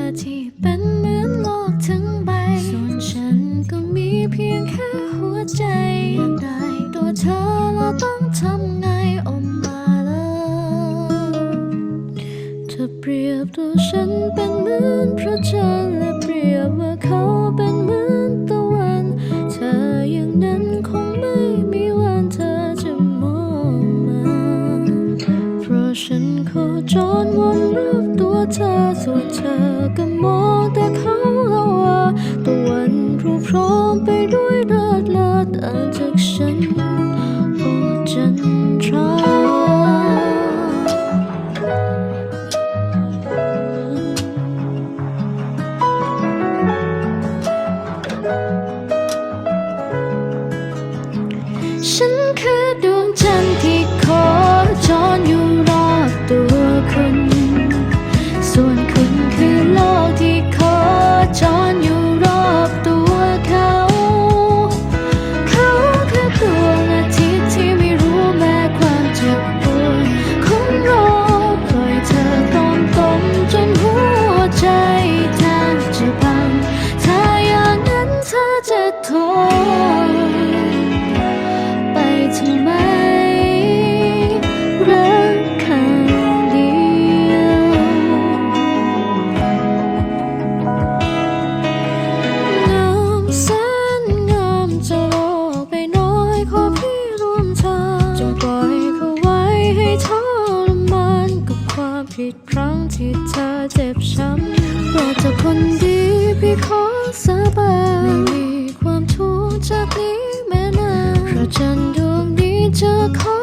อที่เป็นเหมือนโลกทั้งใบ ส่วนฉันก็มีเพียงแค่หัวใจอยากได้ตัวเธอแล้วต้องทำไงออกมาล่ะเธอเปรียบตัวฉันเป็นเหมือนพระจันทร์และเปรียบว่าเขาเป็นเหมือนตะวัน เธออย่างนั้นคงไม่มีวันเธอจะมองมา เพราะฉันโคจรวนรอบ เธอส่วนเธอก็มองแต่เขาแล้วว่าตะวันรูปพร้อมไปด้วยเลิศเลิศต่างจากฉันโอ้จันทราฉันคือดวงจันทร์ ไปทำไมรักข้างเดียวงามแสนงามจะโลกไปน้อยขอพี่ร่วมทางจงปล่อยเขาไว้ให้ทรมานกับความผิดพลั้งที่เธอเจ็บช้ำเพราะเธอคนเดี จากนี้แม่นานพระจันทร์ดวงนี้จะขอ